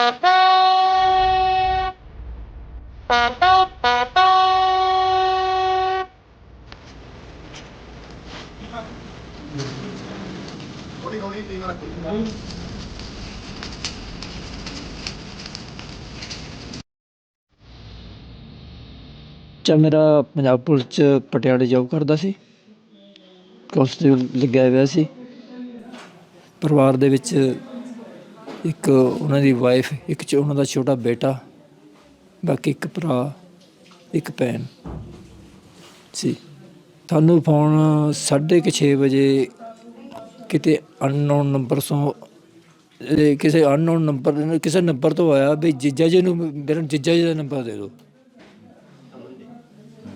ਚਾ ਮੇਰਾ ਪੰਜਾਬ ਪੁਲਿਸ 'ਚ ਪਟਿਆਲੇ ਜੋਬ ਕਰਦਾ ਸੀ। ਕਾਂਸਟੇਬਲ ਲੱਗਿਆ ਹੋਇਆ ਸੀ। ਪਰਿਵਾਰ ਦੇ ਵਿੱਚ ਇੱਕ ਉਹਨਾਂ ਦੀ ਵਾਈਫ ਇੱਕ ਚ ਉਹਨਾਂ ਦਾ ਛੋਟਾ ਬੇਟਾ, ਬਾਕੀ ਇੱਕ ਭਰਾ, ਇੱਕ ਭੈਣ ਸੀ। ਤੁਹਾਨੂੰ ਫੋਨ 6:30 ਵਜੇ ਕਿਤੇ ਅਨਨੋਨ ਨੰਬਰ ਤੋਂ ਕਿਸੇ ਅਨਨੋਨ ਨੰਬਰ ਕਿਸੇ ਨੰਬਰ ਤੋਂ ਆਇਆ ਵੀ ਜੀਜਾ ਜੀ ਨੂੰ, ਮੇਰਾ ਜੀਜਾ ਜੀ ਦਾ ਨੰਬਰ ਦੇ ਦਿਓ।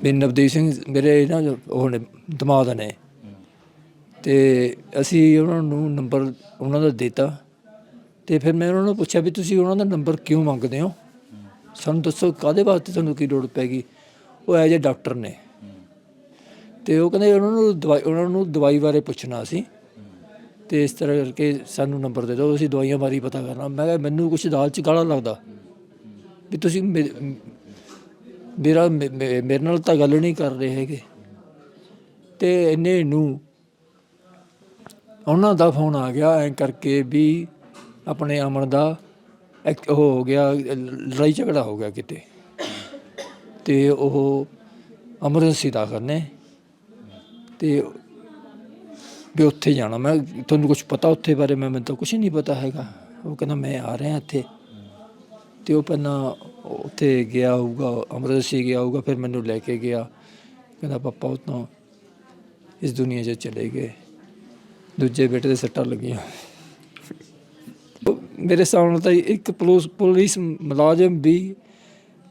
ਵੀ ਨਵਦੀਪ ਸਿੰਘ ਮੇਰੇ ਨਾ ਉਹ ਨੇ, ਦਮਾਦ ਨੇ। ਤੇ ਅਸੀਂ ਉਹਨਾਂ ਨੂੰ ਨੰਬਰ ਉਹਨਾਂ ਦਾ ਦਿੱਤਾ। ਤੇ ਫਿਰ ਮੈਂ ਉਹਨਾਂ ਨੂੰ ਪੁੱਛਿਆ ਵੀ ਤੁਸੀਂ ਉਹਨਾਂ ਦਾ ਨੰਬਰ ਕਿਉਂ ਮੰਗਦੇ ਹੋ? ਸਾਨੂੰ ਦੱਸੋ ਕਾਦੇ ਵਾਸਤੇ ਤੁਹਾਨੂੰ ਕੀ ਲੋੜ ਪੈ ਗਈ? ਉਹ ਐਜ ਡਾਕਟਰ ਨੇ। ਤੇ ਉਹ ਕਹਿੰਦੇ ਉਹਨਾਂ ਨੂੰ ਦਵਾਈ, ਉਹਨਾਂ ਨੂੰ ਦਵਾਈ ਬਾਰੇ ਪੁੱਛਣਾ ਸੀ। ਤੇ ਇਸ ਤਰ੍ਹਾਂ ਕਰਕੇ ਸਾਨੂੰ ਨੰਬਰ ਦੇ ਦਿਓ, ਅਸੀਂ ਦਵਾਈਆਂ ਬਾਰੇ ਪਤਾ ਕਰਨਾ। ਮੈਂ ਕਿਹਾ, ਮੈਨੂੰ ਕੁਛ ਦਾਲ ਚ ਗਾਲਾ ਲੱਗਦਾ। ਵੀ ਤੁਸੀਂ ਮੇ- ਮੇਰਾ ਮੇਰੇ ਨਾਲ ਤਾਂ ਗੱਲ ਨਹੀਂ ਕਰ ਰਹੇ ਹੈਗੇ। ਤੇ ਇਹਨੇ ਨੂੰ ਉਹਨਾਂ ਦਾ ਫੋਨ ਆ ਗਿਆ, ਐਂ ਕਰਕੇ ਵੀ ਆਪਣੇ ਅਮਨ ਦਾ ਇੱਕ ਉਹ ਹੋ ਗਿਆ, ਲੜਾਈ ਝਗੜਾ ਹੋ ਗਿਆ ਕਿਤੇ। ਤੇ ਉਹ ਐਮਰਜੈਂਸੀ ਦਾਖਲ ਨੇ। ਤੇ ਵੀ ਉੱਥੇ ਜਾਣਾ। ਮੈਂ ਤੁਹਾਨੂੰ ਕੁਝ ਪਤਾ ਉੱਥੇ ਬਾਰੇ? ਮੈਂ ਮੈਨੂੰ ਤਾਂ ਕੁਝ ਨਹੀਂ ਪਤਾ ਹੈਗਾ। ਉਹ ਕਹਿੰਦਾ, ਮੈਂ ਆ ਰਿਹਾ ਇੱਥੇ। ਤੇ ਉਹ ਪਹਿਲਾਂ ਉੱਥੇ ਗਿਆ ਹੋਊਗਾ ਐਮਰਜੈਂਸੀ ਗਿਆ ਹੋਊਗਾ, ਫਿਰ ਮੈਨੂੰ ਲੈ ਕੇ ਗਿਆ। ਕਹਿੰਦਾ, ਪਾਪਾ, ਉਹ ਇਸ ਦੁਨੀਆ 'ਚ ਚਲੇ ਗਏ। ਦੂਜੇ ਬੇਟੇ ਦੇ ਸੱਟਾਂ ਲੱਗੀਆਂ। ਮੇਰੇ ਹਿਸਾਬ ਨਾਲ ਤਾਂ ਇੱਕ ਪੁਲਿਸ ਪੁਲਿਸ ਮੁਲਾਜ਼ਮ ਵੀ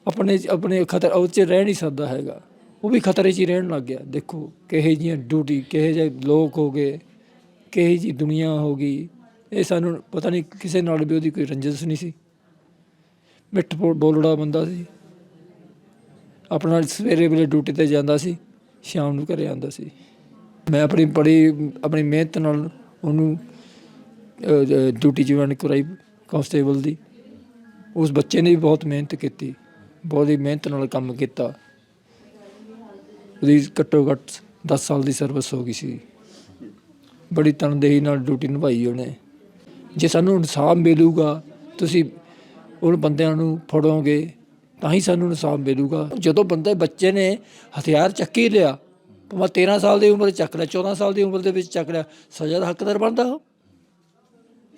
ਆਪਣੇ ਆਪਣੇ ਖਤਰ ਉਹ 'ਚ ਰਹਿ ਨਹੀਂ ਸਕਦਾ ਹੈਗਾ। ਉਹ ਵੀ ਖਤਰੇ 'ਚ ਹੀ ਰਹਿਣ ਲੱਗ ਗਿਆ। ਦੇਖੋ, ਕਿਹੇ ਜੀਆਂ ਡਿਊਟੀ ਕਿਹੇ ਜਿਹੇ ਲੋਕ ਹੋ ਗਏ, ਕਿਹੇ ਜੀ ਦੁਨੀਆ ਹੋ ਗਈ। ਇਹ ਸਾਨੂੰ ਪਤਾ ਨਹੀਂ ਕਿਸੇ ਨਾਲ ਵੀ ਉਹਦੀ ਕੋਈ ਰੰਜਿਸ਼ ਨਹੀਂ ਸੀ। ਮਿੱਠ ਬੋ- ਬੋਲੜਾ ਬੰਦਾ ਸੀ। ਆਪਣਾ ਸਵੇਰੇ ਵੇਲੇ ਡਿਊਟੀ ਤੇ ਜਾਂਦਾ ਸੀ, ਸ਼ਾਮ ਨੂੰ ਘਰੇ ਆਉਂਦਾ ਸੀ। ਮੈਂ ਆਪਣੀ ਬੜੀ ਆਪਣੀ ਮਿਹਨਤ ਨਾਲ ਉਹਨੂੰ ਡਿਊਟੀ ਜੁਆਇਨ ਕਰਾਈ ਕਾਂਸਟੇਬਲ ਦੀ। ਉਸ ਬੱਚੇ ਨੇ ਵੀ ਬਹੁਤ ਮਿਹਨਤ ਕੀਤੀ, ਬਹੁਤ ਹੀ ਮਿਹਨਤ ਨਾਲ ਕੰਮ ਕੀਤਾ। ਉਹਦੀ ਘੱਟੋ ਘੱਟ 10 ਸਾਲ ਦੀ ਸਰਵਿਸ ਹੋ ਗਈ ਸੀ। ਬੜੀ ਤਨਦੇਹੀ ਨਾਲ ਡਿਊਟੀ ਨਿਭਾਈ ਉਹਨੇ। ਜੇ ਸਾਨੂੰ ਇਨਸਾਫ ਮਿਲੂਗਾ, ਤੁਸੀਂ ਉਹ ਬੰਦਿਆਂ ਨੂੰ ਫੜੋਗੇ, ਤਾਂ ਹੀ ਸਾਨੂੰ ਇਨਸਾਫ ਮਿਲੂਗਾ। ਜਦੋਂ ਬੰਦੇ, ਬੱਚੇ ਨੇ ਹਥਿਆਰ ਚੱਕੀ ਲਿਆ, ਭਾਵੇਂ 13 ਸਾਲ ਦੀ ਉਮਰ ਚੱਕ ਲਿਆ 14 ਸਾਲ ਦੀ ਉਮਰ ਦੇ ਵਿੱਚ ਚੱਕ ਲਿਆ, ਸਜ਼ਾ ਦਾ ਹੱਕਦਾਰ ਬਣਦਾ ਉਹ।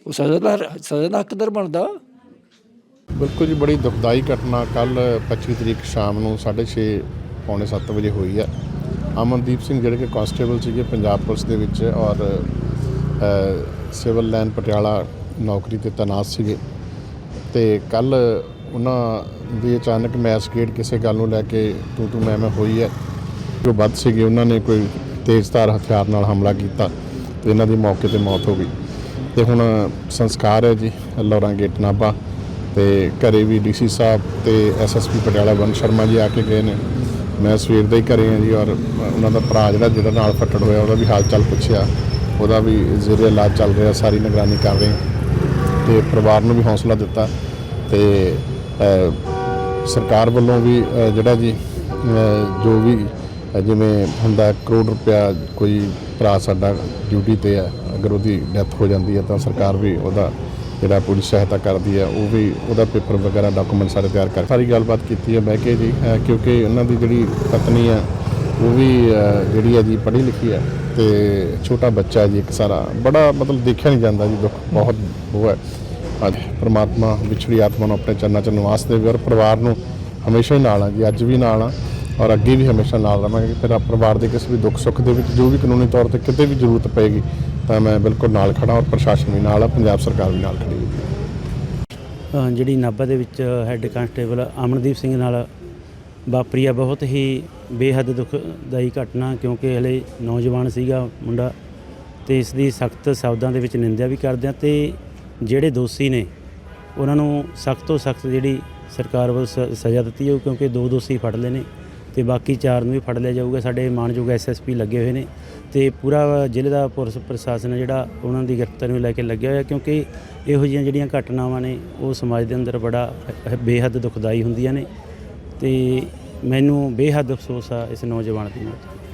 ਉਹ ਸਜ਼ਾ ਦਾ ਸਜ਼ਾ ਦਾ ਹੱਕਦਾਰ ਬਣਦਾ। ਬਿਲਕੁਲ ਜੀ, ਬੜੀ ਦੁਖਦਾਈ ਘਟਨਾ ਕੱਲ 25 ਤਰੀਕ ਸ਼ਾਮ ਨੂੰ 6:30 ਪੌਣੇ 7 ਵਜੇ ਹੋਈ ਹੈ। ਅਮਨਦੀਪ ਸਿੰਘ ਜਿਹੜੇ ਕਿ ਕਾਂਸਟੇਬਲ ਸੀਗੇ ਪੰਜਾਬ ਪੁਲਿਸ ਦੇ ਵਿੱਚ ਔਰ ਸਿਵਲ ਲਾਈਨ ਪਟਿਆਲਾ ਨੌਕਰੀ ਤੇ ਤੈਨਾਤ ਸੀਗੇ। ਤੇ ਕੱਲ ਉਹਨਾਂ ਦੀ ਅਚਾਨਕ ਮੈਸ ਗੇਟ ਕਿਸੇ ਗੱਲ ਨੂੰ ਲੈ ਕੇ ਤੂੰ ਤੂੰ ਮੈਂ ਮੈਂ ਹੋਈ ਹੈ। ਜੋ ਵੱਧ ਸੀਗੇ, ਉਹਨਾਂ ਨੇ ਕੋਈ ਤੇਜ਼ਧਾਰ ਹਥਿਆਰ ਨਾਲ ਹਮਲਾ ਕੀਤਾ ਤੇ ਇਹਨਾਂ ਦੀ ਮੌਕੇ ਤੇ ਮੌਤ ਹੋ ਗਈ। ਤੇ ਹੁਣ ਸੰਸਕਾਰ ਹੈ ਜੀ, ਲੋਰਾਂ ਗੇਟ ਨਾਭਾ ਤੇ ਘਰੇ ਵੀ ਡੀਸੀ ਸਾਹਿਬ ਤੇ ਐਸਐਸਪੀ ਪਟਿਆਲਾ ਵਨ ਸ਼ਰਮਾ ਜੀ ਆ ਕੇ ਗਏ ਨੇ। ਮੈਂ ਸਵੇਰ ਦਾ ਹੀ ਘਰੇ ਹਾਂ ਜੀ ਔਰ ਉਹਨਾਂ ਦਾ ਭਰਾ ਜਿਹੜਾ ਜਿਹੜਾ ਨਾਲ ਫੱਟੜ ਹੋਇਆ, ਉਹਦਾ ਵੀ ਹਾਲ ਚਾਲ ਪੁੱਛਿਆ। ਉਹਦਾ ਵੀ ਜ਼ੇਰੇ ਇਲਾਜ ਚੱਲ ਰਿਹਾ, ਸਾਰੀ ਨਿਗਰਾਨੀ ਕਰ ਰਹੇ ਹਾਂ। ਤੇ ਪਰਿਵਾਰ ਨੂੰ ਵੀ ਹੌਸਲਾ ਦਿੱਤਾ ਤੇ ਸਰਕਾਰ ਵੱਲੋਂ ਵੀ ਜਿਹੜਾ ਜੀ ਜੋ ਵੀ ਜਿਵੇਂ ਹੁੰਦਾ ਕਰੋੜ ਰੁਪਇਆ ਕੋਈ ਭਰਾ ਸਾਡਾ ਡਿਊਟੀ ਤੇ ਹੈ ਅਗਰ ਉਹਦੀ ਡੈਥ ਹੋ ਜਾਂਦੀ ਹੈ ਤਾਂ ਸਰਕਾਰ ਵੀ ਉਹਦਾ ਜਿਹੜਾ ਪੁਲਿਸ ਸਹਾਇਤਾ ਕਰਦੀ ਹੈ ਉਹ ਵੀ ਉਹਦਾ ਪੇਪਰ ਵਗੈਰਾ ਡਾਕੂਮੈਂਟ ਸਾਰੇ ਤਿਆਰ ਕਰ ਸਾਰੀ ਗੱਲਬਾਤ ਕੀਤੀ ਹੈ ਬਹਿ ਕੇ ਜੀ ਕਿਉਂਕਿ ਉਹਨਾਂ ਦੀ ਜਿਹੜੀ ਪਤਨੀ ਆ, ਉਹ ਵੀ ਜਿਹੜੀ ਹੈ ਜੀ ਪੜ੍ਹੀ ਲਿਖੀ ਹੈ ਤੇ ਛੋਟਾ ਬੱਚਾ ਹੈ ਜੀ ਇੱਕ ਸਾਰਾ, ਬੜਾ ਮਤਲਬ ਦੇਖਿਆ ਨਹੀਂ ਜਾਂਦਾ ਜੀ, ਦੁੱਖ ਬਹੁਤ ਉਹ ਹੈ। ਅੱਜ ਪ੍ਰਮਾਤਮਾ ਵਿਛੜੀ ਆਤਮਾ ਨੂੰ ਆਪਣੇ ਚਰਨਾਂ 'ਚ ਨਿਵਾਸ ਦੇਵੇ ਔਰ ਪਰਿਵਾਰ ਨੂੰ ਹਮੇਸ਼ਾ ਹੀ ਨਾਲ ਆ ਜੀ, ਅੱਜ ਵੀ ਨਾਲ ਆ। ਔਰ ਅੱਗੇ ਵੀ ਹਮੇਸ਼ਾ ਨਾਲ ਰਵਾਂਗੇ ਫਿਰ ਆਪ ਪਰਿਵਾਰ ਦੇ ਕਿਸੇ ਵੀ ਦੁੱਖ ਸੁੱਖ ਦੇ ਵਿੱਚ ਜੋ ਵੀ ਕਾਨੂੰਨੀ ਤੌਰ ਤੇ ਕਿਤੇ ਵੀ ਜ਼ਰੂਰਤ ਪਏਗੀ, ਤਾਂ ਮੈਂ ਬਿਲਕੁਲ ਨਾਲ ਖੜਾ ਔਰ ਪ੍ਰਸ਼ਾਸਨ ਵੀ ਨਾਲ ਆ, ਪੰਜਾਬ ਸਰਕਾਰ ਵੀ ਨਾਲ ਖੜੀ ਹੈ। ਜਿਹੜੀ ਨਾਭਾ ਦੇ ਵਿੱਚ ਹੈੱਡ ਕਾਂਸਟੇਬਲ ਅਮਨਦੀਪ ਸਿੰਘ ਨਾਲ ਵਾਪਰੀ ਆ, ਬਹੁਤ ਹੀ ਬੇਹੱਦ ਦੁਖਦਾਈ ਘਟਨਾ, ਕਿਉਂਕਿ ਹਲੇ ਨੌਜਵਾਨ ਸੀਗਾ ਮੁੰਡਾ ਤੇ ਇਸ ਦੀ ਸਖਤ ਸ਼ਬਦਾਂ ਦੇ ਵਿੱਚ ਨਿੰਦਿਆ ਵੀ ਕਰਦੇ ਆ ਤੇ ਜਿਹੜੇ ਦੋਸ਼ੀ ਨੇ, ਉਹਨਾਂ ਨੂੰ ਸਖਤ ਤੋਂ ਸਖਤ ਜਿਹੜੀ ਸਰਕਾਰ ਵੱਲੋਂ ਸ- ਸਜ਼ਾ ਦਿੱਤੀ ਜਾਊ, ਕਿਉਂਕਿ ਦੋ ਦੋਸ਼ੀ ਫੜ ਲਏ ਨੇ। ਤੇ ਬਾਕੀ ਚਾਰ ਨੂੰ ਵੀ ਫੜ ਲਿਆ ਜਾਊਗਾ। ਸਾਡੇ ਮਾਨਯੋਗ ਐਸਐਸਪੀ ਲੱਗੇ ਹੋਏ ਨੇ ਤੇ ਪੂਰਾ ਜ਼ਿਲ੍ਹੇ ਦਾ ਪੁਲਿਸ ਪ੍ਰਸ਼ਾਸਨ ਹੈ ਜਿਹੜਾ ਉਹਨਾਂ ਦੀ ਗ੍ਰਿਫਤਾਰੀ ਨੂੰ ਲੈ ਕੇ ਲੱਗਿਆ ਹੋਇਆ, ਕਿਉਂਕਿ ਇਹੋ ਜਿਹੀਆਂ ਜਿਹੜੀਆਂ ਘਟਨਾਵਾਂ ਨੇ, ਉਹ ਸਮਾਜ ਦੇ ਅੰਦਰ ਬੜਾ ਬੇਹੱਦ ਦੁਖਦਾਈ ਹੁੰਦੀਆਂ ਨੇ ਤੇ ਮੈਨੂੰ ਬੇਹੱਦ ਅਫਸੋਸ ਆ ਇਸ ਨੌਜਵਾਨ ਦੀ ਮੌਤ